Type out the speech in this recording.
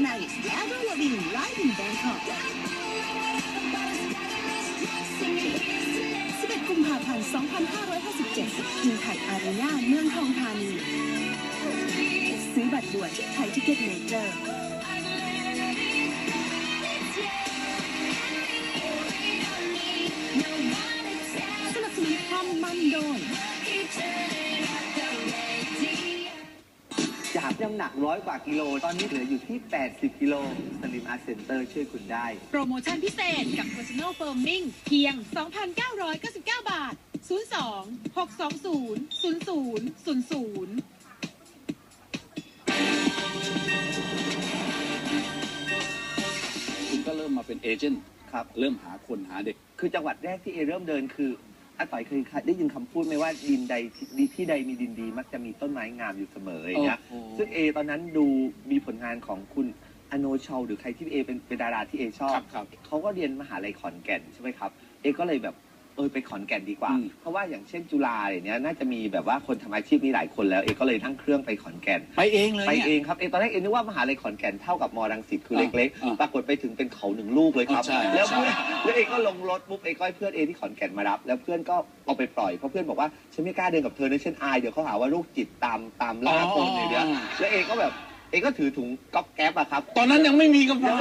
night Avril Lavigne live in Bangkok 11กุมภาพันธ์ 2557ทีมไทยอารีนาเมืองทองธานีซื้อบัตรด่วนที่ไทยทิเก็ตเมเจอร์สนับสนุนความมันโดน น้ำหนักร้อยกว่ากิโล ตอนนี้เหลืออยู่ที่ 80 กิโลสลิมอาร์เซนเตอร์ช่วยคุณได้ โปรโมชั่นพิเศษกับ Personal Firming เพียง 2,999 บาท 02 620 0000คุณก็เริ่มมาเป็นเอเจนต์ครับ เริ่มหาคนหาเด็ก คือจังหวัดแรกที่เอเริ่มเดินคือ อาต่อยเคยได้ยินคำพูดไหมว่าดินใดที่ที่ใดมีดินดี มักจะมีต้นไม้งามอยู่เสมออย่างเงี้ยโอ้โหซึ่งเอตอนนั้นดูมีผลงานของคุณอโนชาวหรือใครที่เอเป็นเป็นดาราที่เอชอครับบครับ เขาก็เรียนมหาลัยขอนแก่นใช่ไหมครับ เอก็เลยแบบ เออไปขอนแก่นดีกว่า อืม เพราะว่าอย่างเช่นจุฬาอะไรเนี้ยน่าจะมีแบบว่าคนทำอาชีพนี้หลายคนแล้ว เอก็เลยนั่งเครื่องไปขอนแก่น ไปเองเลยไปเนี่ย เองครับเอตอนแรกเอนึกว่ามหาลัยขอนแก่นเท่ากับมรังสิตคืออ่าเล็กอ่าๆ ปรากฏไปถึงเป็นเขาหนึ่งลูกเลยครับ ใช่แล้วใช่เพื่อนแล้วเอก็ลงรถปุ๊บเอก็ให้เพื่อนเอที่ขอนแก่นมารับ แล้วเพื่อนก็เอาไปปล่อยเพราะเพื่อนบอกว่าฉันไม่กล้าเดินกับเธอนะฉันอายเดี๋ยวเขาหาว่าลูกจิตตามตามล่าคนเลยเนี่ยแล้วเอก็แบบเอก็ถือถุงก๊อบแก๊บอะครับ ตอนนั้นยังไม่มีกระเป๋า